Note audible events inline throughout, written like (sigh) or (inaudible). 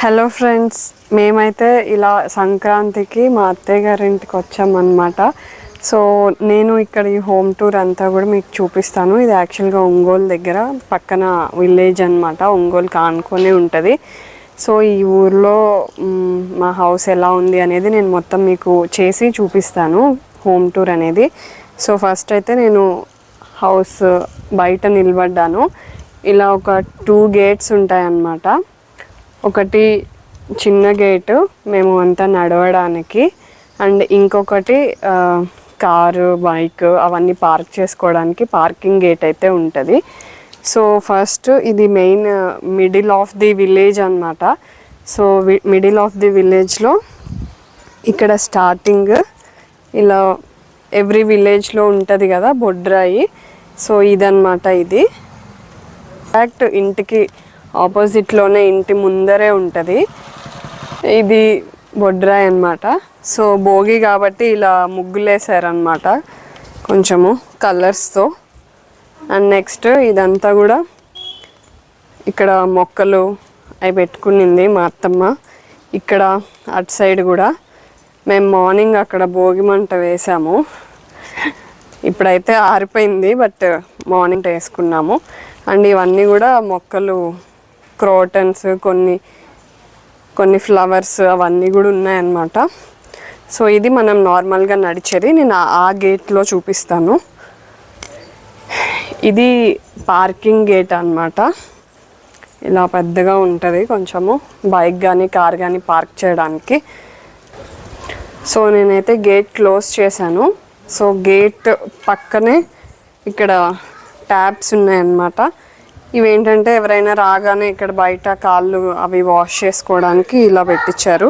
Hello friends మేమైతే ఇలా సంక్రాంతికి మా అత్తయ్య గారి ఇంటికి వచ్చామన్నమాట. సో నేను ఇక్కడ ఈ హోమ్ టూర్ అంతా కూడా మీకు చూపిస్తాను. ఇది యాక్చువల్గా ఒంగోలు దగ్గర పక్కన విలేజ్ అన్నమాట. ఒంగోలు కానుకొని ఉంటుంది. సో ఈ ఊర్లో మా హౌస్ ఎలా ఉంది అనేది నేను మొత్తం మీకు చేసి చూపిస్తాను హోమ్ టూర్ అనేది. సో ఫస్ట్ అయితే నేను హౌస్ బయట నిలబడ్డాను. ఇలా ఒక టూ గేట్స్ ఉంటాయన్నమాట. ఒకటి చిన్న గేటు మేము అంతా నడవడానికి. అండ్ ఇంకొకటి కారు బైక్ అవన్నీ పార్క్ చేసుకోవడానికి పార్కింగ్ గేట్ అయితే ఉంటుంది. సో ఫస్ట్ ఇది main middle of the village అన్నమాట. సో మిడిల్ ఆఫ్ ది విలేజ్లో ఇక్కడ స్టార్టింగ్ ఇలా ఎవ్రీ విలేజ్లో ఉంటుంది కదా బొడ్రాయి. సో ఇదన్నమాట ఇది. ఇన్ఫాక్ట్ ఇంటికి ఆపోజిట్లోనే ఇంటి ముందరే ఉంటుంది. ఇది బొడ్రాయి అన్నమాట. సో భోగి కాబట్టి ఇలా ముగ్గులు వేసారనమాట కొంచెము కలర్స్తో. అండ్ నెక్స్ట్ ఇదంతా కూడా ఇక్కడ మొక్కలు అవి పెట్టుకునింది మా అత్తమ్మ. ఇక్కడ అటు సైడ్ కూడా మేము మార్నింగ్ అక్కడ భోగి మంట వేసాము. ఇప్పుడైతే ఆరిపోయింది బట్ మార్నింగ్ వేసుకున్నాము. అండ్ ఇవన్నీ కూడా మొక్కలు క్రోటన్స్ కొన్ని కొన్ని ఫ్లవర్స్ అవన్నీ కూడా ఉన్నాయన్నమాట. సో ఇది మనం నార్మల్గా నడిచేది. నేను ఆ- గేట్లో చూపిస్తాను. ఇది పార్కింగ్ గేట్ అనమాట ఇలా పెద్దగా ఉంటుంది కొంచెము. బైక్ కానీ కార్ కానీ పార్క్ చేయడానికి. సో నేనైతే గేట్ క్లోజ్ చేశాను. సో గేట్ పక్కనే ఇక్కడ ట్యాబ్స్ ఉన్నాయన్నమాట. ఇవేంటంటే ఎవరైనా రాగానే ఇక్కడ బయట కాళ్ళు అవి వాష్ చేసుకోవడానికి ఇలా పెట్టించారు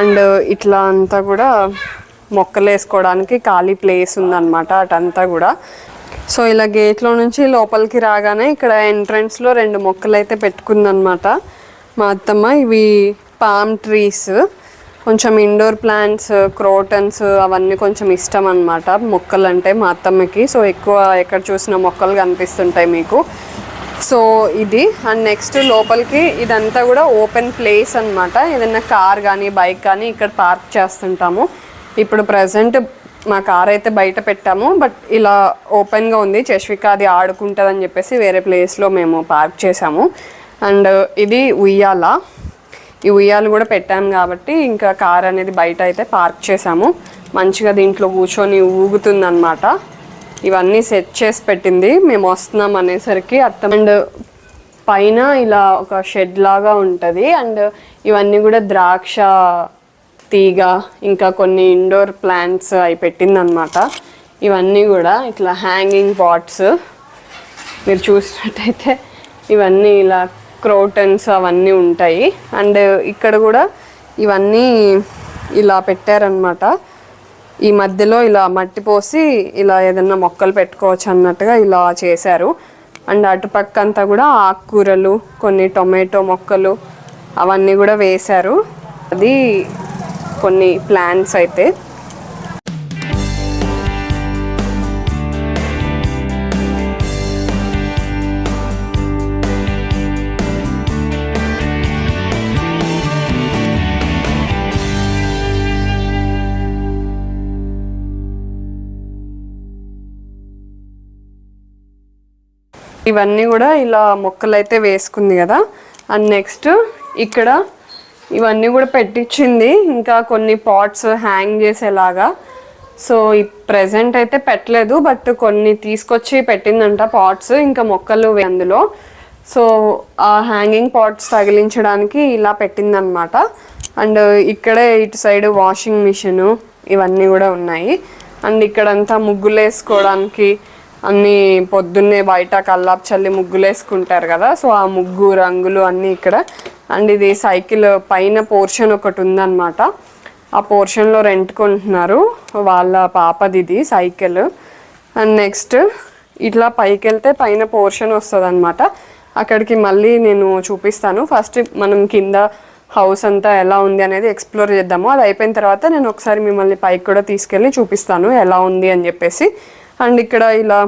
అండ్ ఇట్లా అంతా కూడా మొక్కలు వేసుకోవడానికి ఖాళీ ప్లేస్ ఉందన్నమాట అటంతా కూడా. సో ఇలా గేట్లో నుంచి లోపలికి రాగానే ఇక్కడ ఎంట్రన్స్లో రెండు మొక్కలు అయితే పెట్టుకుందనమాట మా అత్తమ్మ ఇవి పామ్ ట్రీస్ కొంచెం ఇండోర్ ప్లాంట్స్ క్రోటన్స్ అవన్నీ కొంచెం ఇష్టం అనమాట మొక్కలు అంటే మా అత్తమ్మకి. సో ఎక్కువ ఎక్కడ చూసిన మొక్కలు కనిపిస్తుంటాయి మీకు. సో ఇది అండ్ నెక్స్ట్ లోపలికి ఇదంతా కూడా ఓపెన్ ప్లేస్ అన్నమాట. ఏదైనా కార్ కానీ బైక్ కానీ ఇక్కడ పార్క్ చేస్తుంటాము. ఇప్పుడు ప్రజెంట్ మా కార్ అయితే బయట పెట్టాము బట్ ఇలా ఓపెన్గా ఉంది. చష్విక అది ఆడుకుంటుందని చెప్పేసి వేరే ప్లేస్లో మేము పార్క్ చేసాము అండ్ ఇది ఉయ్యాల. ఈ ఉయ్యాలు కూడా పెట్టాము కాబట్టి ఇంకా కార్ అనేది బయట అయితే పార్క్ చేసాము మంచిగా దీంట్లో కూర్చొని ఊగుతుందన్నమాట. ఇవన్నీ సెట్ చేసి పెట్టింది. మేము వస్తున్నాం అనేసరికి అర్థం అండ్ పైన ఇలా ఒక షెడ్ లాగా ఉంటుంది. అండ్ ఇవన్నీ కూడా ద్రాక్ష తీగ ఇంకా కొన్ని ఇండోర్ ప్లాంట్స్ అవి పెట్టిందనమాట ఇవన్నీ కూడా ఇట్లా హ్యాంగింగ్ పాట్స్ మీరు చూసినట్టయితే ఇవన్నీ ఇలా క్రోటన్స్ అవన్నీ ఉంటాయి. అండ్ ఇక్కడ కూడా ఇవన్నీ ఇలా పెట్టారనమాట ఈ మధ్యలో ఇలా మట్టి పోసి ఇలా ఏదన్నా మొక్కలు పెట్టుకోవచ్చు అన్నట్టుగా ఇలా చేశారు. అండ్ అటుపక్క అంతా కూడా ఆకుకూరలు కొన్ని టొమాటో మొక్కలు అవన్నీ కూడా వేశారు. అది కొన్ని ప్లాంట్స్ అయితే. ఇవన్నీ కూడా ఇలా మొక్కలు అయితే వేసుకుంది కదా. అండ్ నెక్స్ట్ ఇక్కడ ఇవన్నీ కూడా పెట్టించింది. ఇంకా కొన్ని పాట్స్ హ్యాంగ్ చేసేలాగా. సో ఈ ప్రెసెంట్ అయితే పెట్టలేదు. బట్ కొన్ని తీసుకొచ్చి పెట్టిందంట పాట్స్. ఇంకా మొక్కలు అందులో. సో ఆ హ్యాంగింగ్ పాట్స్ తగిలించడానికి ఇలా పెట్టిందనమాట అండ్ ఇక్కడే ఇటు సైడ్ వాషింగ్ మిషను ఇవన్నీ కూడా ఉన్నాయి. అండ్ ఇక్కడంతా ముగ్గులు వేసుకోవడానికి అన్ని పొద్దున్నే బయట కల్లాపు చల్లి ముగ్గులు వేసుకుంటారు కదా సో ఆ ముగ్గు రంగులు అన్నీ ఇక్కడ. అండ్ ఇది సైకిల్ పైన పోర్షన్ ఒకటి ఉందన్నమాట. ఆ పోర్షన్లో రెంట్ కొంటున్నారు వాళ్ళ పాపది ఇది సైకిల్. అండ్ నెక్స్ట్ ఇట్లా పైకి వెళ్తే పైన పోర్షన్ వస్తుంది అనమాట అక్కడికి మళ్ళీ నేను చూపిస్తాను. ఫస్ట్ మనం కింద హౌస్ అంతా ఎలా ఉంది అనేది ఎక్స్ప్లోర్ చేద్దాము. అది అయిపోయిన తర్వాత నేను ఒకసారి మిమ్మల్ని పైకి కూడా తీసుకెళ్ళి చూపిస్తాను ఎలా ఉంది అని చెప్పేసి. అండ్ ఇక్కడ ఇలా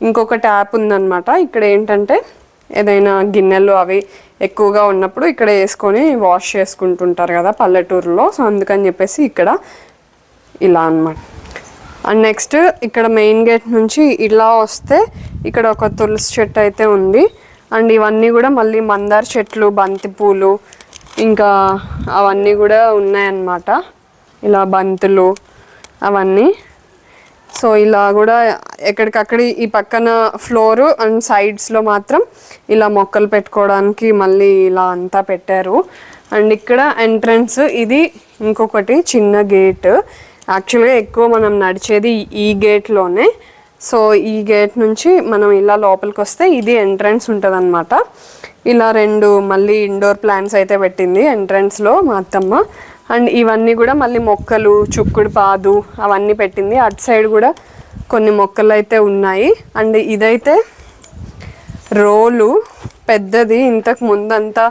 ఇంకొక ట్యాప్ ఉందన్నమాట. ఇక్కడ ఏంటంటే ఏదైనా గిన్నెలు అవి ఎక్కువగా ఉన్నప్పుడు ఇక్కడ వేసుకొని వాష్ చేసుకుంటుంటారు కదా పల్లెటూరులో. సో అందుకని చెప్పేసి ఇక్కడ ఇలా అన్నమాట. అండ్ నెక్స్ట్ ఇక్కడ మెయిన్ గేట్ నుంచి ఇలా వస్తే ఇక్కడ ఒక తులసి చెట్టు అయితే ఉంది. అండ్ ఇవన్నీ కూడా మళ్ళీ మందార చెట్లు బంతిపూలు ఇంకా అవన్నీ కూడా ఉన్నాయన్నమాట. ఇలా బంతులు అవన్నీ. సో ఇలా కూడా ఎక్కడికక్కడ ఈ పక్కన ఫ్లోర్ అండ్ సైడ్స్లో మాత్రం ఇలా మొక్కలు పెట్టుకోవడానికి మళ్ళీ ఇలా అంతా పెట్టారు. అండ్ ఇక్కడ ఎంట్రన్స్ ఇది ఇంకొకటి చిన్న గేట్. యాక్చువల్గా ఎక్కువ మనం నడిచేది ఈ గేట్లోనే. సో ఈ గేట్ నుంచి మనం ఇలా లోపలికి వస్తే ఇది ఎంట్రన్స్ ఉంటుంది ఇలా రెండు మళ్ళీ ఇండోర్ ప్లాంట్స్ అయితే పెట్టింది ఎంట్రన్స్లో మా అత్తమ్మ. అండ్ ఇవన్నీ కూడా మళ్ళీ మొక్కలు చుక్కుడు పాదు అవన్నీ పెట్టింది. అటు సైడ్ కూడా కొన్ని మొక్కలు అయితే ఉన్నాయి. అండ్ ఇదైతే రోలు పెద్దది. ఇంతకు ముందంతా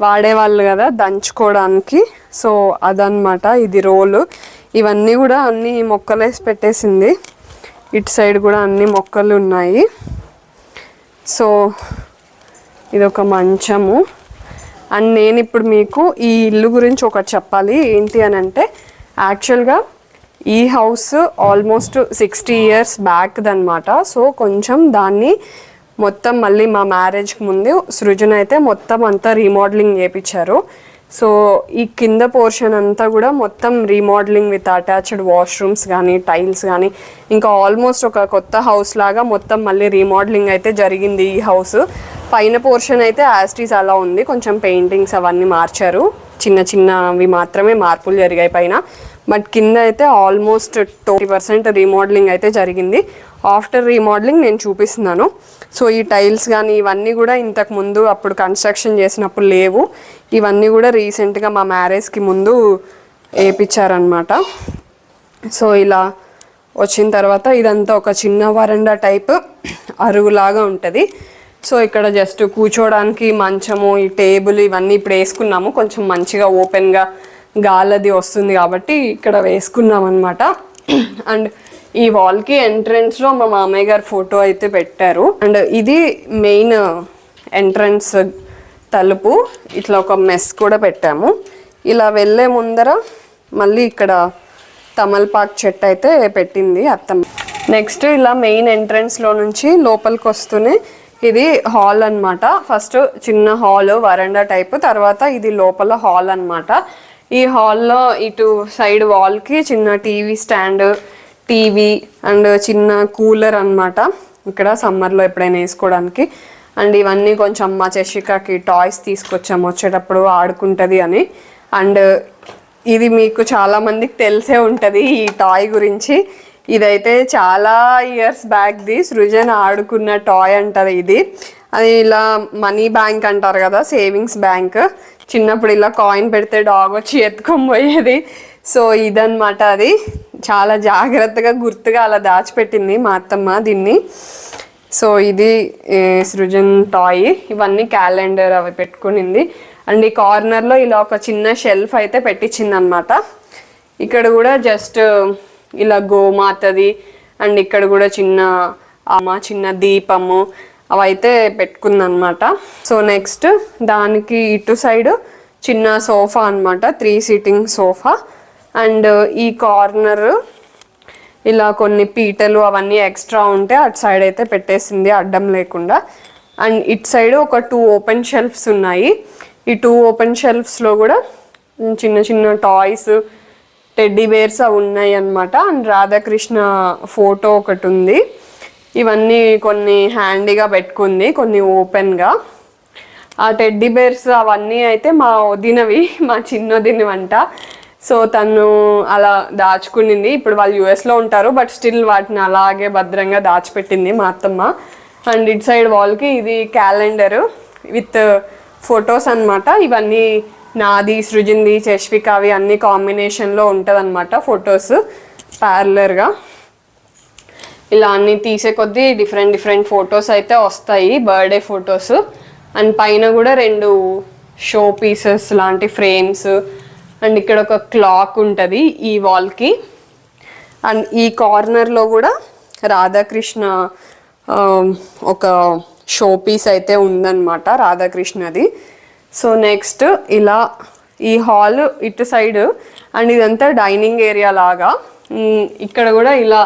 వాడేవాళ్ళు కదా దంచుకోవడానికి. సో అదనమాట ఇది రోలు. ఇవన్నీ కూడా అన్ని మొక్కలు వేసి పెట్టేసింది. ఇటు సైడ్ కూడా అన్ని మొక్కలు ఉన్నాయి. సో ఇది ఒక మంచము. అండ్ నేను ఇప్పుడు మీకు ఈ ఇల్లు గురించి ఒకటి చెప్పాలి. ఏంటి అని అంటే యాక్చువల్గా ఈ house almost sixty years back దనమాట so కొంచెం దాన్ని మొత్తం మళ్ళీ మా మ్యారేజ్కి ముందు సృజన అయితే మొత్తం అంతా రీమోడలింగ్ చేయించారు సో ఈ కింద పోర్షన్ అంతా కూడా మొత్తం రీమోడలింగ్ విత్ అటాచ్డ్ వాష్రూమ్స్ కానీ టైల్స్ కానీ ఇంకా ఆల్మోస్ట్ ఒక కొత్త హౌస్ లాగా మొత్తం మళ్ళీ రీమోడలింగ్ అయితే జరిగింది ఈ హౌస్ పైన పోర్షన్ అయితే యాస్టీస్ అలా ఉంది. కొంచెం పెయింటింగ్స్ అవన్నీ మార్చారు. చిన్న చిన్నవి మాత్రమే మార్పులు జరిగాయి పైన. బట్ కింద అయితే ఆల్మోస్ట్ ట్వంటీ పర్సెంట్ రీమోడలింగ్ అయితే జరిగింది. ఆఫ్టర్ రీమోడలింగ్ నేను చూపిస్తున్నాను. సో ఈ టైల్స్ కానీ ఇవన్నీ కూడా ఇంతకు ముందు అప్పుడు కన్స్ట్రక్షన్ చేసినప్పుడు లేవు. ఇవన్నీ కూడా రీసెంట్గా మా మ్యారేజ్కి ముందు వేయించారనమాట సో ఇలా వచ్చిన తర్వాత ఇదంతా ఒక చిన్న వరండా టైప్ అరుగులాగా ఉంటుంది. సో ఇక్కడ జస్ట్ కూర్చోవడానికి మంచము ఈ టేబుల్ ఇవన్నీ ఇప్పుడు వేసుకున్నాము. కొంచెం మంచిగా ఓపెన్గా గాలది వస్తుంది కాబట్టి ఇక్కడ వేసుకున్నాం అనమాట అండ్ ఈ వాల్కి ఎంట్రన్స్లో మా మామయ్య గారు ఫోటో అయితే పెట్టారు. అండ్ ఇది మెయిన్ ఎంట్రన్స్ తలుపు. ఇట్లా ఒక మెస్ కూడా పెట్టాము. ఇలా వెళ్ళే ముందర మళ్ళీ ఇక్కడ తమలపాకు చెట్టు అయితే పెట్టింది అత్తమ్మ. నెక్స్ట్ ఇలా మెయిన్ ఎంట్రన్స్లో నుంచి లోపలికి వస్తూనే ఇది హాల్ అన్నమాట. ఫస్ట్ చిన్న హాల్ వరండా టైప్. తర్వాత ఇది లోపల హాల్ అన్నమాట. ఈ హాల్లో ఇటు సైడ్ వాల్కి చిన్న టీవీ స్టాండ్ టీవీ అండ్ చిన్న కూలర్ అన్నమాట. ఇక్కడ సమ్మర్లో ఎప్పుడైనా వేసుకోవడానికి. అండ్ ఇవన్నీ కొంచెం మా చషికాకి టాయ్స్ తీసుకొచ్చాము వచ్చేటప్పుడు ఆడుకుంటుంది అని. అండ్ ఇది మీకు చాలా మందికి తెలిసే ఉంటుంది ఈ టాయ్ గురించి. ఇదైతే చాలా ఇయర్స్ బ్యాక్ది సృజన్ ఆడుకున్న టాయ్ అంటది ఇది. అది ఇలా మనీ బ్యాంక్ అంటారు కదా సేవింగ్స్ బ్యాంక్. చిన్నప్పుడు ఇలా కాయిన్ పెడితే డాగ్ వచ్చి ఎత్తుకొని పోయేది. సో ఇదన్నమాట అది. చాలా జాగ్రత్తగా గుర్తుగా అలా దాచిపెట్టింది మా అత్తమ్మ దీన్ని. సో ఇది సృజన్ టాయ్ ఇవన్నీ క్యాలెండర్ అవి పెట్టుకునింది. అండ్ ఈ కార్నర్లో ఇలా ఒక చిన్న షెల్ఫ్ అయితే పెట్టించింది అనమాట ఇక్కడ కూడా జస్ట్ ఇలా గోమాతది. అండ్ ఇక్కడ కూడా చిన్న అమ్మ చిన్న దీపము. అవైతే పెట్టుకుందనమాట సో నెక్స్ట్ దానికి ఇటు సైడ్ చిన్న సోఫా అన్నమాట త్రీ సీటింగ్ సోఫా. అండ్ ఈ కార్నర్ ఇలా కొన్ని పీటలు అవన్నీ ఎక్స్ట్రా ఉంటే అటు సైడ్ అయితే పెట్టేసింది అడ్డం లేకుండా. అండ్ ఇటు సైడ్ ఒక టూ ఓపెన్ షెల్ఫ్స్ ఉన్నాయి. ఈ టూ ఓపెన్ షెల్ఫ్స్లో కూడా చిన్న చిన్న టాయ్స్ టెడ్డీ బేర్స్ అవి ఉన్నాయి అన్నమాట అండ్ రాధాకృష్ణ ఫోటో ఒకటి ఉంది. ఇవన్నీ కొన్ని హ్యాండీగా పెట్టుకుంది కొన్ని ఓపెన్గా. ఆ టెడ్డీ బేర్స్ అవన్నీ అయితే మా వదినవి మా చిన్నదిని వంట సో తను అలా దాచుకునింది. ఇప్పుడు వాళ్ళు యుఎస్లో ఉంటారు బట్ స్టిల్ వాటిని అలాగే భద్రంగా దాచిపెట్టింది మా అత్తమ్మ. అండ్ ఇట్ సైడ్ వాల్కి ఇది క్యాలెండర్ విత్ ఫొటోస్ అన్నమాట. ఇవన్నీ నాది సృజింది చష్వికావి అన్ని కాంబినేషన్లో ఉంటుంది అనమాట ఫొటోస్ ప్యారలర్గా ఇలా అన్ని తీసే కొద్దీ డిఫరెంట్ డిఫరెంట్ ఫొటోస్ అయితే వస్తాయి బర్త్డే ఫొటోస్ అండ్ పైన కూడా రెండు షో పీసెస్ లాంటి ఫ్రేమ్స్ అండ్ ఇక్కడ ఒక క్లాక్ ఉంటుంది ఈ వాల్కి అండ్ ఈ కార్నర్లో కూడా రాధాకృష్ణ um, ఒక షో పీస్ అయితే ఉందన్నమాట రాధాకృష్ణది. సో నెక్స్ట్ ఇలా ఈ హాల్ ఇటు సైడ్ అండ్ ఇదంతా డైనింగ్ ఏరియా లాగా. Mm, ఇక్కడ కూడా ఇలా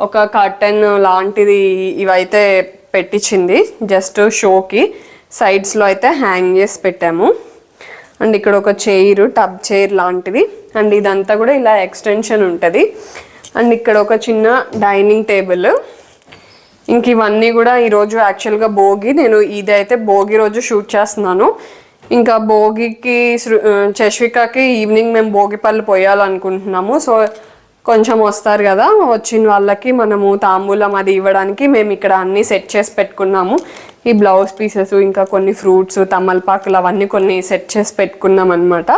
ఒక కర్టెన్ లాంటిది ఇవైతే పెట్టించింది జస్ట్ షోకి సైడ్స్లో అయితే హ్యాంగ్ చేసి పెట్టాము. అండ్ ఇక్కడ ఒక చైర్ టబ్ చైర్ లాంటిది. అండ్ ఇదంతా కూడా ఇలా ఎక్స్టెన్షన్ ఉంటుంది. అండ్ ఇక్కడ ఒక చిన్న డైనింగ్ టేబుల్ ఇంక ఇవన్నీ కూడా ఈరోజు యాక్చువల్గా భోగి నేను ఇదైతే భోగి రోజు షూట్ చేస్తున్నాను. ఇంకా భోగికి సృ- చశ్వికకి ఈవినింగ్ మేము భోగి పళ్ళు పోయాలనుకుంటున్నాము. సో కొంచెం వస్తారు కదా వచ్చిన వాళ్ళకి మనము తాంబూలం అది ఇవ్వడానికి మేము ఇక్కడ అన్నీ సెట్ చేసి పెట్టుకున్నాము. ఈ బ్లౌజ్ పీసెస్ ఇంకా కొన్ని ఫ్రూట్స్ తమలపాకులు అవన్నీ కొన్ని సెట్ చేసి పెట్టుకున్నాం అనమాట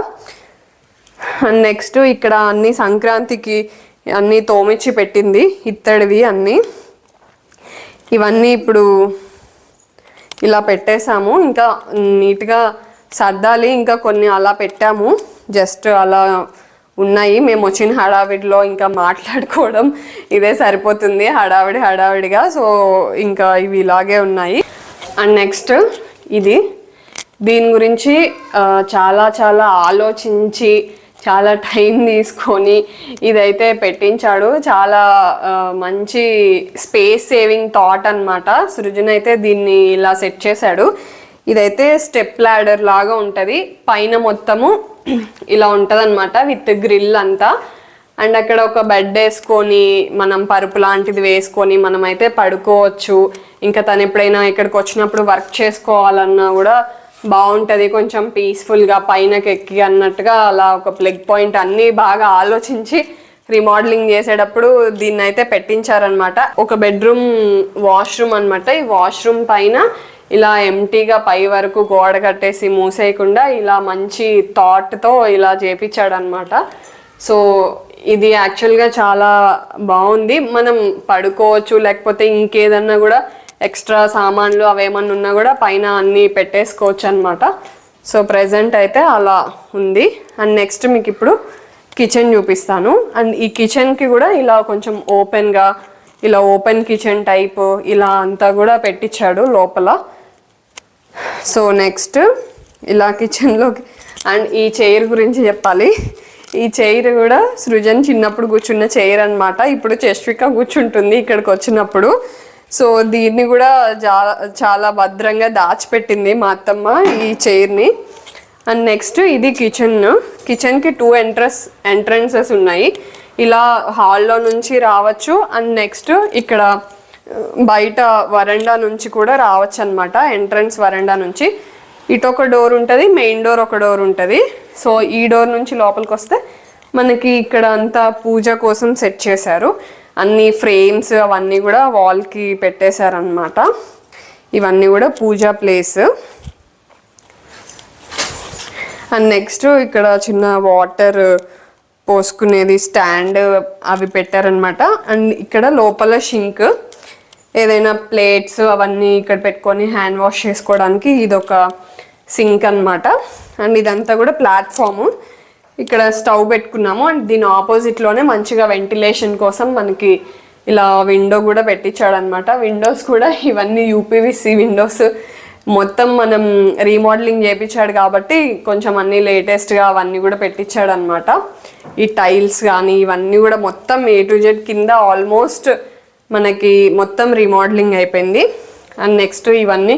అండ్ నెక్స్ట్ ఇక్కడ అన్ని సంక్రాంతికి అన్నీ తోమిచ్చి పెట్టింది ఇత్తడివి అన్నీ. ఇవన్నీ ఇప్పుడు ఇలా పెట్టేశాము. ఇంకా నీట్గా సర్దాలి ఇంకా కొన్ని అలా పెట్టాము. జస్ట్ అలా ఉన్నాయి. మేము వచ్చిన హడావిడిలో ఇంకా మాట్లాడుకోవడం ఇదే సరిపోతుంది. హడావిడి హడావిడిగా. సో ఇంకా ఇవి ఇలాగే ఉన్నాయి. అండ్ నెక్స్ట్ ఇది. దీని గురించి చాలా చాలా ఆలోచించి చాలా టైం తీసుకొని ఇదైతే పెట్టించాడు. చాలా మంచి స్పేస్ సేవింగ్ థాట్ అన్నమాట. సృజన్ అయితే దీన్ని ఇలా సెట్ చేశాడు. ఇదైతే స్టెప్ ల్యాడర్ లాగా ఉంటుంది. పైన మొత్తము ఇలా ఉంటుంది విత్ గ్రిల్ అంతా. అండ్ అక్కడ ఒక బెడ్ వేసుకొని మనం పరుపు లాంటిది వేసుకొని మనం అయితే పడుకోవచ్చు. ఇంకా తను ఎప్పుడైనా ఇక్కడికి వచ్చినప్పుడు వర్క్ చేసుకోవాలన్నా కూడా బాగుంటుంది. కొంచెం పీస్ఫుల్గా పైనకి ఎక్కి అన్నట్టుగా అలా ఒక ప్లగ్ పాయింట్ అన్నీ బాగా ఆలోచించి రీమోడలింగ్ చేసేటప్పుడు దీన్ని అయితే పెట్టించారనమాట ఒక బెడ్రూమ్ వాష్రూమ్ అన్నమాట. ఈ వాష్రూమ్ పైన ఇలా ఎంటీగా పై వరకు గోడ కట్టేసి మూసేయకుండా ఇలా మంచి థాట్తో ఇలా చేపించాడనమాట సో ఇది యాక్చువల్గా చాలా బాగుంది. మనం పడుకోవచ్చు లేకపోతే ఇంకేదన్నా కూడా ఎక్స్ట్రా సామాన్లు అవేమన్నా ఉన్నా కూడా పైన అన్నీ పెట్టేసుకోవచ్చు అనమాట సో ప్రజెంట్ అయితే అలా ఉంది. అండ్ నెక్స్ట్ మీకు ఇప్పుడు కిచెన్ చూపిస్తాను. అండ్ ఈ కిచెన్కి కూడా ఇలా కొంచెం ఓపెన్గా ఇలా ఓపెన్ కిచెన్ టైప్ ఇలా అంతా కూడా పెట్టించాడు లోపల. సో నెక్స్ట్ ఇలా కిచెన్లోకి అండ్ ఈ చైర్ గురించి చెప్పాలి. ఈ చైర్ కూడా సృజన్ చిన్నప్పుడు కూర్చున్న చైర్ అన్నమాట. ఇప్పుడు చశ్విక కూర్చుంటుంది ఇక్కడికి వచ్చినప్పుడు. సో దీన్ని కూడా చాలా చాలా భద్రంగా దాచిపెట్టింది మా అత్తమ్మ ఈ చైర్ని. అండ్ నెక్స్ట్ ఇది కిచెన్. కిచెన్కి టూ ఎంట్రస్ ఎంట్రన్సెస్ ఉన్నాయి. ఇలా హాల్లో నుంచి రావచ్చు. అండ్ నెక్స్ట్ ఇక్కడ బయట వరండా నుంచి కూడా రావచ్చు అనమాట ఎంట్రన్స్ వరండా నుంచి. ఇటు ఒక డోర్ ఉంటుంది మెయిన్ డోర్ ఒక డోర్ ఉంటుంది. సో ఈ డోర్ నుంచి లోపలికి వస్తే మనకి ఇక్కడ అంతా పూజ కోసం సెట్ చేశారు. అన్ని ఫ్రేమ్స్ అవన్నీ కూడా వాల్కి పెట్టేశారనమాట ఇవన్నీ కూడా పూజా ప్లేస్. అండ్ నెక్స్ట్ ఇక్కడ చిన్న వాటర్ పోసుకునేది స్టాండ్ అవి పెట్టారనమాట అండ్ ఇక్కడ లోపల షింక్. ఏదైనా ప్లేట్స్ అవన్నీ ఇక్కడ పెట్టుకొని హ్యాండ్ వాష్ చేసుకోవడానికి ఇది ఒక సింక్ అన్నమాట. అండ్ ఇదంతా కూడా ప్లాట్ఫామ్. ఇక్కడ స్టవ్ పెట్టుకున్నాము. అండ్ దీని ఆపోజిట్లోనే మంచిగా వెంటిలేషన్ కోసం మనకి ఇలా విండో కూడా పెట్టించాడు అనమాట విండోస్ కూడా ఇవన్నీ యూపీవీసీ విండోస్. మొత్తం మనం రీమోడలింగ్ చేయించాడు కాబట్టి కొంచెం అన్ని లేటెస్ట్గా అవన్నీ కూడా పెట్టించాడు అనమాట ఈ టైల్స్ కానీ ఇవన్నీ కూడా మొత్తం ఏ టు జెడ్ కింద ఆల్మోస్ట్ మనకి మొత్తం రీమోడలింగ్ అయిపోయింది. అండ్ నెక్స్ట్ ఇవన్నీ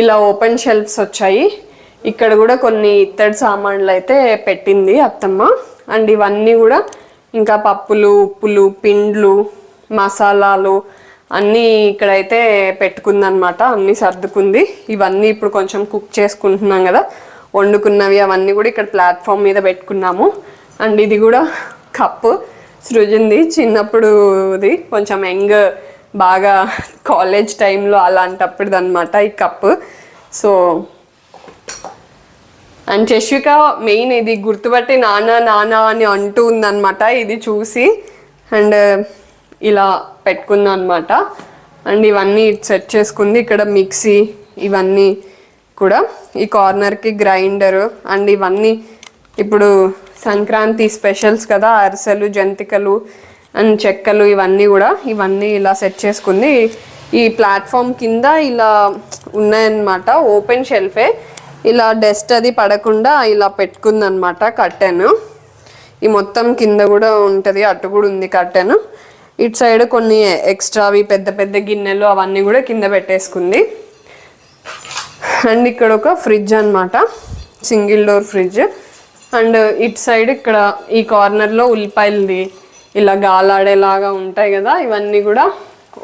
ఇలా ఓపెన్ షెల్ఫ్స్ వచ్చాయి. ఇక్కడ కూడా కొన్ని ఇత్తడి సామాన్లు అయితే పెట్టింది అత్తమ్మ. అండ్ ఇవన్నీ కూడా ఇంకా పప్పులు ఉప్పులు పిండ్లు మసాలాలు అన్నీ ఇక్కడైతే పెట్టుకుందనమాట అన్నీ సర్దుకుంది. ఇవన్నీ ఇప్పుడు కొంచెం కుక్ చేసుకుంటున్నాం కదా. వండుకున్నవి అవన్నీ కూడా ఇక్కడ ప్లాట్ఫామ్ మీద పెట్టుకున్నాము. అండ్ ఇది కూడా (laughs) కప్పు సృజంది చిన్నప్పుడుది. కొంచెం యంగ్ బాగా కాలేజ్ టైంలో అలాంటప్పుడు అనమాట ఈ కప్పు. సో అండ్ చశ్విక మెయిన్ ఇది గుర్తుపట్టి నాన్న నాన్న అని అంటూ ఉందన్నమాట ఇది చూసి. అండ్ ఇలా పెట్టుకుందాం అనమాట అండ్ ఇవన్నీ సెట్ చేసుకుంది ఇక్కడ మిక్సీ ఇవన్నీ కూడా. ఈ కార్నర్కి గ్రైండరు అండ్ ఇవన్నీ ఇప్పుడు సంక్రాంతి స్పెషల్స్ కదా అరిసెలు జంతికలు అండ్ చెక్కలు ఇవన్నీ కూడా. ఇవన్నీ ఇలా సెట్ చేసుకుంది. ఈ ప్లాట్ఫామ్ కింద ఇలా ఉన్నాయన్నమాట ఓపెన్ షెల్ఫే. ఇలా డస్ట్ అది పడకుండా ఇలా పెట్టుకుందనమాట కట్టెను ఈ మొత్తం కింద కూడా ఉంటుంది అటు కూడా ఉంది కట్టెను ఇటు సైడ్ కొన్ని ఎక్స్ట్రావి పెద్ద పెద్ద గిన్నెలు అవన్నీ కూడా కింద పెట్టేసుకుంది. అండ్ ఇక్కడ ఒక ఫ్రిడ్జ్ అనమాట సింగిల్ డోర్ ఫ్రిడ్జ్. అండ్ ఇటు సైడ్ ఇక్కడ ఈ కార్నర్లో ఉల్లిపాయలది ఇలా గాలాడేలాగా ఉంటాయి కదా ఇవన్నీ కూడా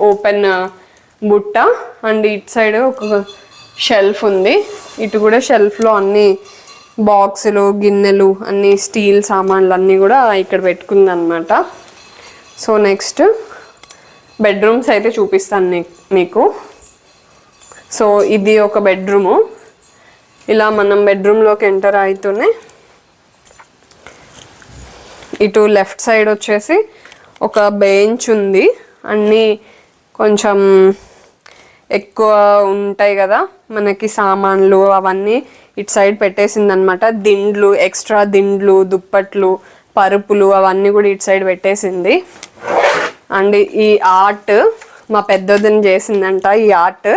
ఓపెన్ uh, బుట్ట. అండ్ ఇటు సైడ్ ఒక షెల్ఫ్ ఉంది. ఇటు కూడా షెల్ఫ్లో అన్ని బాక్సులు గిన్నెలు అన్ని స్టీల్ సామాన్లు అన్నీ కూడా ఇక్కడ పెట్టుకుందనమాట సో నెక్స్ట్ బెడ్రూమ్స్ అయితే చూపిస్తాను నీ- మీకు సో ఇది ఒక బెడ్రూము ఇలా మనం బెడ్రూమ్లోకి ఎంటర్ అవుతూనే ఇటు లెఫ్ట్ సైడ్ వచ్చేసి ఒక బెంచ్ ఉంది. అన్నీ కొంచెం ఎక్కువ ఉంటాయి కదా మనకి సామాన్లు అవన్నీ ఇటు సైడ్ పెట్టేసింది అనమాట దిండ్లు ఎక్స్ట్రా దిండ్లు దుప్పట్లు పరుపులు అవన్నీ కూడా ఇటు సైడ్ పెట్టేసింది. అండ్ ఈ ఆర్ట్ మా పెద్దదిని చేసిందంట ఈ ఆర్ట్.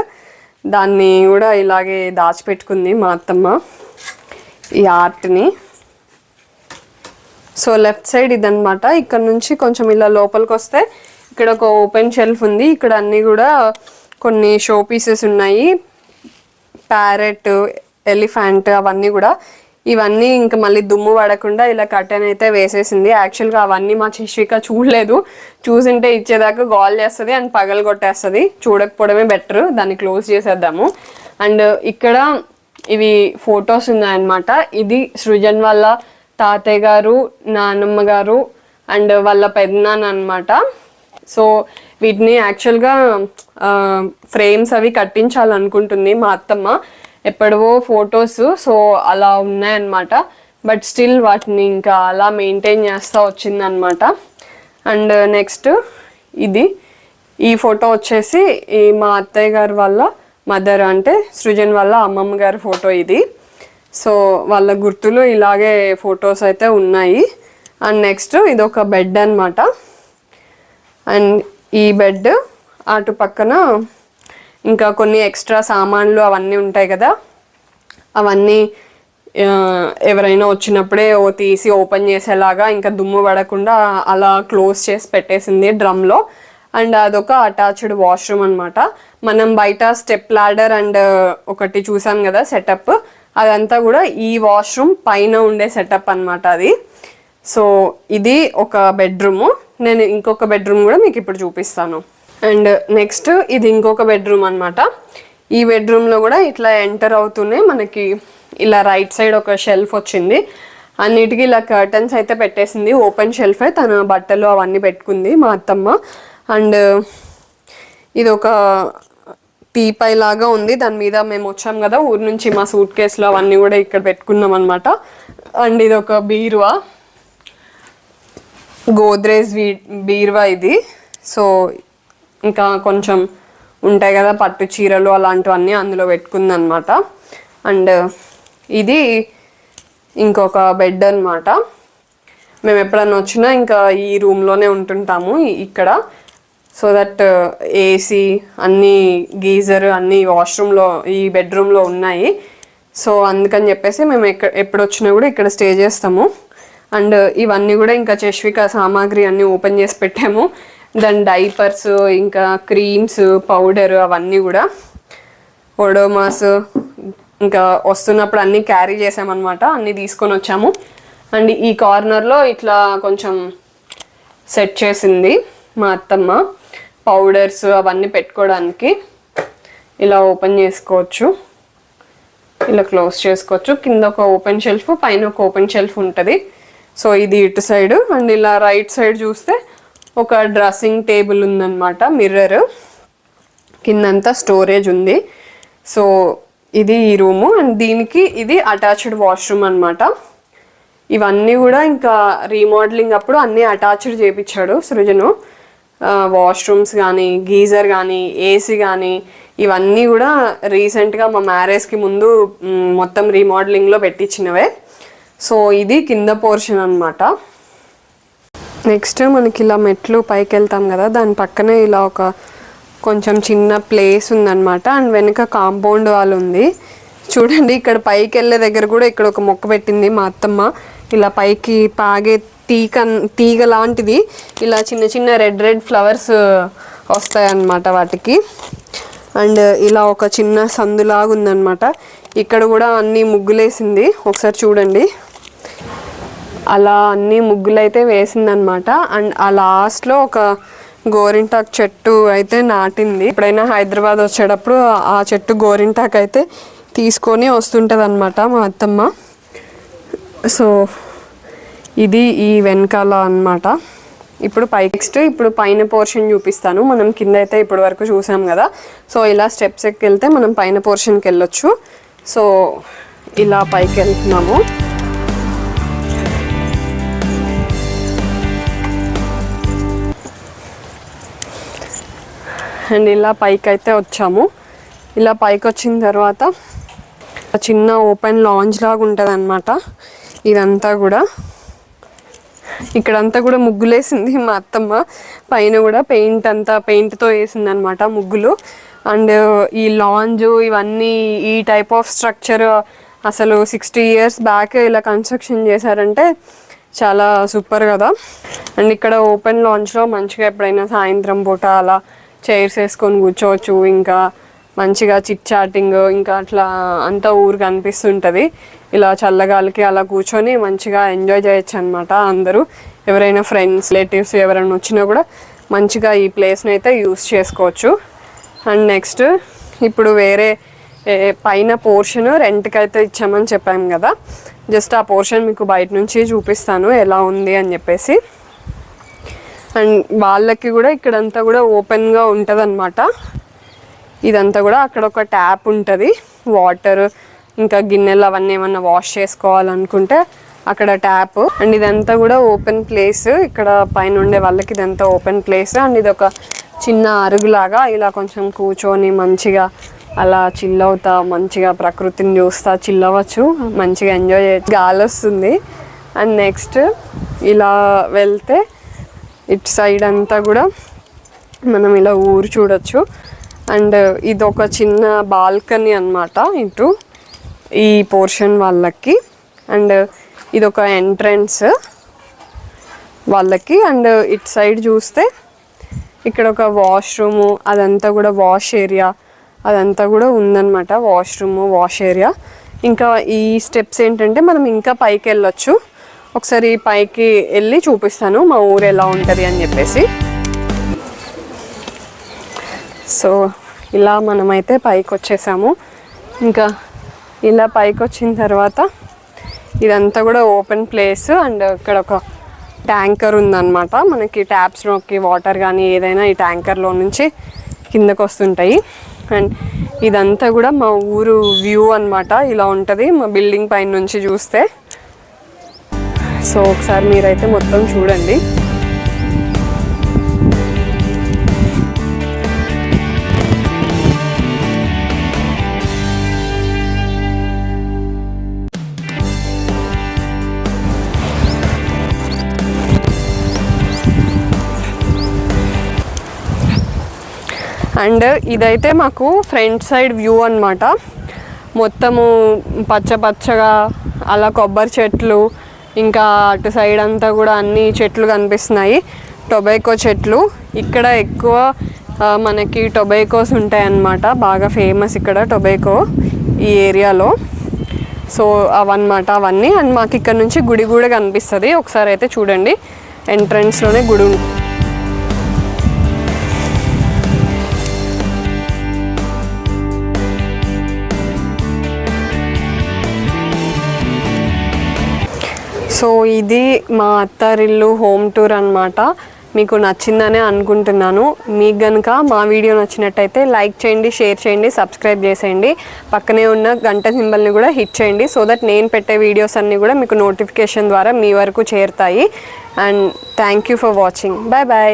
దాన్ని కూడా ఇలాగే దాచిపెట్టుకుంది మా అత్తమ్మ ఈ ఆర్ట్ని. సో లెఫ్ట్ సైడ్ ఇదనమాట ఇక్కడ నుంచి కొంచెం ఇలా లోపలికి వస్తే ఇక్కడ ఒక ఓపెన్ షెల్ఫ్ ఉంది. ఇక్కడ అన్నీ కూడా కొన్ని షో పీసెస్ ఉన్నాయి. ప్యారెట్ ఎలిఫెంట్ అవన్నీ కూడా. ఇవన్నీ ఇంకా మళ్ళీ దుమ్ము పడకుండా ఇలా కట్టెన్ అయితే వేసేసింది. యాక్చువల్గా అవన్నీ మా శిష్విక చూడలేదు. చూసింటే ఇచ్చేదాకా గాల్ చేస్తుంది అండ్ పగలు కొట్టేస్తుంది. చూడకపోవడమే బెటర్. దాన్ని క్లోజ్ చేసేద్దాము. అండ్ ఇక్కడ ఇవి ఫొటోస్ ఉన్నాయన్నమాట. ఇది సృజన్ వల్ల తాతయ్య గారు నానమ్మ గారు అండ్ వాళ్ళ పెద్దనాన్న అనమాట సో వీటిని యాక్చువల్గా ఫ్రేమ్స్ అవి కట్టించాలనుకుంటుంది మా అత్తమ్మ. ఎప్పుడవో ఫొటోస్ సో అలా ఉన్నాయన్నమాట. బట్ స్టిల్ వాటిని ఇంకా అలా మెయింటైన్ చేస్తూ వచ్చిందనమాట అండ్ నెక్స్ట్ ఇది. ఈ ఫోటో వచ్చేసి ఈ మా అత్తయ్య గారి వాళ్ళ మదర్ అంటే సృజన్ వాళ్ళ అమ్మమ్మ గారి ఫోటో ఇది. సో వాళ్ళ గుర్తులు ఇలాగే ఫొటోస్ అయితే ఉన్నాయి. అండ్ నెక్స్ట్ ఇది ఒక బెడ్ అన్నమాట. అండ్ ఈ బెడ్ అటు పక్కన ఇంకా కొన్ని ఎక్స్ట్రా సామాన్లు అవన్నీ ఉంటాయి కదా. అవన్నీ ఎవరైనా వచ్చినప్పుడే ఓ తీసి ఓపెన్ చేసేలాగా ఇంకా దుమ్ము పడకుండా అలా క్లోజ్ చేసి పెట్టేసింది డ్రమ్లో. అండ్ అదొక అటాచ్డ్ వాష్రూమ్ అనమాట మనం బయట స్టెప్ లాడర్ అండ్ ఒకటి చూసాం కదా సెటప్. అదంతా కూడా ఈ వాష్రూమ్ పైన ఉండే సెటప్ అన్నమాట అది. సో ఇది ఒక బెడ్రూము. నేను ఇంకొక బెడ్రూమ్ కూడా మీకు ఇప్పుడు చూపిస్తాను. అండ్ నెక్స్ట్ ఇది ఇంకొక బెడ్రూమ్ అనమాట ఈ బెడ్రూమ్లో కూడా ఇట్లా ఎంటర్ అవుతూనే మనకి ఇలా రైట్ సైడ్ ఒక షెల్ఫ్ వచ్చింది. అన్నిటికీ ఇలా కర్టన్స్ అయితే పెట్టేసింది. ఓపెన్ షెల్ఫే. తన బట్టలు అవన్నీ పెట్టుకుంది మా అత్తమ్మ. అండ్ ఇది ఒక టీపై లాగా ఉంది. దాని మీద మేము వచ్చాం కదా ఊరి నుంచి మా సూట్ కేసులో అవన్నీ కూడా ఇక్కడ పెట్టుకున్నాం అనమాట అండ్ ఇది ఒక బీరువా? గోద్రేజ్ బీ బీరువా ఇది. సో ఇంకా కొంచెం ఉంటాయి కదా పట్టు చీరలు అలాంటివన్నీ అందులో పెట్టుకుందనమాట అండ్ ఇది ఇంకొక బెడ్ అనమాట మేము ఎప్పుడన్నా వచ్చినా ఇంకా ఈ రూమ్లోనే ఉంటుంటాము ఇక్కడ. సో దట్ uh, ఏసీ అన్ని గీజర్ అన్ని వాష్రూమ్లో ఈ బెడ్రూమ్లో ఉన్నాయి. సో అందుకని చెప్పేసి మేము ఎక్కడ ఎప్పుడు వచ్చినా కూడా ఇక్కడ స్టే చేస్తాము. అండ్ uh, ఇవన్నీ కూడా ఇంకా చష్విక సామాగ్రి అన్నీ ఓపెన్ చేసి పెట్టాము. దాని డైపర్స్ ఇంకా క్రీమ్స్ పౌడర్ అవన్నీ కూడా. ఒడోమాస్ ఇంకా వస్తున్నప్పుడు అన్నీ క్యారీ చేసామన్నమాట అన్నీ తీసుకొని వచ్చాము. అండ్ ఈ కార్నర్లో ఇట్లా కొంచెం సెట్ చేసింది మా అత్తమ్మ. పౌడర్స్ అవన్నీ పెట్టుకోవడానికి ఇలా ఓపెన్ చేసుకోవచ్చు. ఇలా క్లోజ్ చేసుకోవచ్చు. కింద ఒక ఓపెన్ షెల్ఫ్ పైన ఒక ఓపెన్ షెల్ఫ్ ఉంటుంది. సో ఇది ఇటు సైడ్ అండ్ ఇలా రైట్ సైడ్ చూస్తే ఒక డ్రెస్సింగ్ టేబుల్ ఉందన్నమాట మిర్రర్. కిందంతా స్టోరేజ్ ఉంది. సో ఇది ఈ రూము అండ్ దీనికి ఇది అటాచ్డ్ వాష్రూమ్ అన్నమాట. ఇవన్నీ కూడా ఇంకా రీమోడలింగ్ అప్పుడు అన్నీ అటాచ్డ్ చేపించాడు సృజను. వాష్రూమ్స్ కానీ గీజర్ కానీ ఏసీ కానీ ఇవన్నీ కూడా రీసెంట్గా మా మ్యారేజ్కి ముందు మొత్తం రీమోడలింగ్లో పెట్టించినవే సో ఇది కింద పోర్షన్ అన్నమాట. నెక్స్ట్ మనకి ఇలా మెట్లు పైకి వెళ్తాం కదా దాని పక్కనే ఇలా ఒక కొంచెం చిన్న ప్లేస్ ఉందన్నమాట. అండ్ వెనుక కాంపౌండ్ వాల్ ఉంది. చూడండి ఇక్కడ పైకి వెళ్ళే దగ్గర కూడా ఇక్కడ ఒక మొక్క పెట్టింది మా అత్తమ్మ. ఇలా పైకి పాగే తీగ తీగ లాంటిది. ఇలా చిన్న చిన్న రెడ్ రెడ్ ఫ్లవర్స్ వస్తాయన్నమాట వాటికి. అండ్ ఇలా ఒక చిన్న సందులాగా ఉందన్నమాట ఇక్కడ కూడా అన్నీ ముగ్గులేసింది. ఒకసారి చూడండి. అలా అన్ని ముగ్గులైతే వేసిందనమాట అండ్ ఆ లాస్ట్లో ఒక గోరింటాక్ చెట్టు అయితే నాటింది. ఎప్పుడైనా హైదరాబాద్ వచ్చేటప్పుడు ఆ చెట్టు గోరింటాక్ అయితే తీసుకొని వస్తుంటుంది అనమాట మా అత్తమ్మ. సో ఇది ఈ వెనకాల అన్నమాట. ఇప్పుడు పై నెక్స్ట్ ఇప్పుడు పైన పోర్షన్ చూపిస్తాను. మనం కింద అయితే ఇప్పటి వరకు చూసాం కదా. సో ఇలా స్టెప్స్ ఎక్కి వెళ్తే మనం పైన పోర్షన్కి వెళ్ళొచ్చు. సో ఇలా పైకి వెళ్తున్నాము. అండ్ ఇలా పైకి అయితే వచ్చాము. ఇలా పైకి వచ్చిన తర్వాత చిన్న ఓపెన్ లాంజ్ లాగా ఉంటుంది అనమాట ఇదంతా కూడా. ఇక్కడంతా కూడా ముగ్గులేసింది మా అత్తమ్మ. పైన కూడా పెయింట్ అంతా పెయింట్తో వేసింది అనమాట ముగ్గులు. అండ్ ఈ లాంజ్ ఇవన్నీ ఈ టైప్ ఆఫ్ స్ట్రక్చర్ అసలు సిక్స్టీ ఇయర్స్ బ్యాక్ ఇలా కన్స్ట్రక్షన్ చేశారంటే చాలా సూపర్ కదా. అండ్ ఇక్కడ ఓపెన్ లాంచ్లో మంచిగా ఎప్పుడైనా సాయంత్రం పూట అలా చైర్స్ వేసుకొని కూర్చోవచ్చు. ఇంకా మంచిగా చిట్ చాటింగ్ ఇంకా అట్లా అంతా ఊరు కనిపిస్తుంటుంది. ఇలా చల్లగాలికి అలా కూర్చొని మంచిగా ఎంజాయ్ చేయొచ్చు అనమాట అందరూ. ఎవరైనా ఫ్రెండ్స్ రిలేటివ్స్ ఎవరైనా వచ్చినా కూడా మంచిగా ఈ ప్లేస్ని అయితే యూస్ చేసుకోవచ్చు. అండ్ నెక్స్ట్ ఇప్పుడు వేరే పైన పోర్షన్ రెంట్కి అయితే ఇచ్చామని చెప్పాము కదా. జస్ట్ ఆ పోర్షన్ మీకు బయట నుంచి చూపిస్తాను ఎలా ఉంది అని చెప్పేసి. అండ్ వాళ్ళకి కూడా ఇక్కడంతా కూడా ఓపెన్గా ఉంటుంది అనమాట ఇదంతా కూడా అక్కడ ఒక ట్యాప్ ఉంటుంది. వాటర్ ఇంకా గిన్నెలు అవన్నీ ఏమన్నా వాష్ చేసుకోవాలనుకుంటే అక్కడ ట్యాప్ అండ్ ఇదంతా కూడా ఓపెన్ ప్లేస్ ఇక్కడ పైన ఉండే వాళ్ళకి ఇదంతా ఓపెన్ ప్లేస్ అండ్ ఇది ఒక చిన్న అరుగులాగా ఇలా కొంచెం కూర్చొని మంచిగా అలా చిల్ అవుతా మంచిగా ప్రకృతిని చూస్తా చిల్ అవ్వచ్చు మంచిగా ఎంజాయ్ చేయొచ్చు. గాలి వస్తుంది. అండ్ నెక్స్ట్ ఇలా వెళ్తే ఇటు సైడ్ అంతా కూడా మనం ఇలా ఊరు చూడొచ్చు. అండ్ ఇది ఒక చిన్న బాల్కనీ అన్నమాట ఇటు. ఈ పోర్షన్ వాళ్ళకి అండ్ ఇది ఒక ఎంట్రన్స్ వాళ్ళకి అండ్ ఇటు సైడ్ చూస్తే ఇక్కడ ఒక వాష్రూము అదంతా కూడా వాష్ ఏరియా అదంతా కూడా ఉందన్నమాట వాష్రూమ్ వాష్ ఏరియా. ఇంకా ఈ స్టెప్స్ ఏంటంటే మనం ఇంకా పైకి వెళ్ళొచ్చు. ఒకసారి పైకి వెళ్ళి చూపిస్తాను మా ఊరు ఎలా ఉంటుంది అని చెప్పేసి. సో ఇలా మనమైతే పైకి వచ్చేసాము ఇంకా ఇలా పైకి వచ్చిన తర్వాత ఇదంతా కూడా ఓపెన్ ప్లేస్ అండ్ ఇక్కడ ఒక ట్యాంకర్ ఉందన్నమాట. మనకి ట్యాప్స్లోకి వాటర్ కానీ ఏదైనా ఈ ట్యాంకర్లో నుంచి కిందకు వస్తుంటాయి. అండ్ ఇదంతా కూడా మా ఊరు వ్యూ అన్నమాట. ఇలా ఉంటుంది మా బిల్డింగ్ పైన నుంచి చూస్తే. సో ఒకసారి మీరైతే మొత్తం చూడండి. అండ్ ఇదైతే మాకు ఫ్రంట్ సైడ్ వ్యూ అన్నమాట. మొత్తము పచ్చ పచ్చగా అలా కొబ్బరి చెట్లు ఇంకా అటు సైడ్ అంతా కూడా అన్ని చెట్లు కనిపిస్తున్నాయి. టొబాకో చెట్లు. ఇక్కడ ఎక్కువ మనకి టొబాకోస్ ఉంటాయన్నమాట. బాగా ఫేమస్ ఇక్కడ టొబాకో ఈ ఏరియాలో. సో అవన్నమాట అవన్నీ. అండ్ మాకు ఇక్కడ నుంచి గుడి కూడా కనిపిస్తుంది. ఒకసారి అయితే చూడండి. ఎంట్రన్స్లోనే గుడి ఉంటుంది సో ఇది మా అత్తారిల్లు హోమ్ టూర్ అన్నమాట. మీకు నచ్చిందనే అనుకుంటున్నాను. మీకు కనుక మా వీడియో నచ్చినట్టయితే లైక్ చేయండి షేర్ చేయండి సబ్స్క్రైబ్ చేసేయండి. పక్కనే ఉన్న గంట సింబల్ని కూడా హిట్ చేయండి సో దట్ నేను పెట్టే వీడియోస్ అన్నీ కూడా మీకు నోటిఫికేషన్ ద్వారా మీ వరకు చేరుతాయి. And thank you for watching. Bye bye.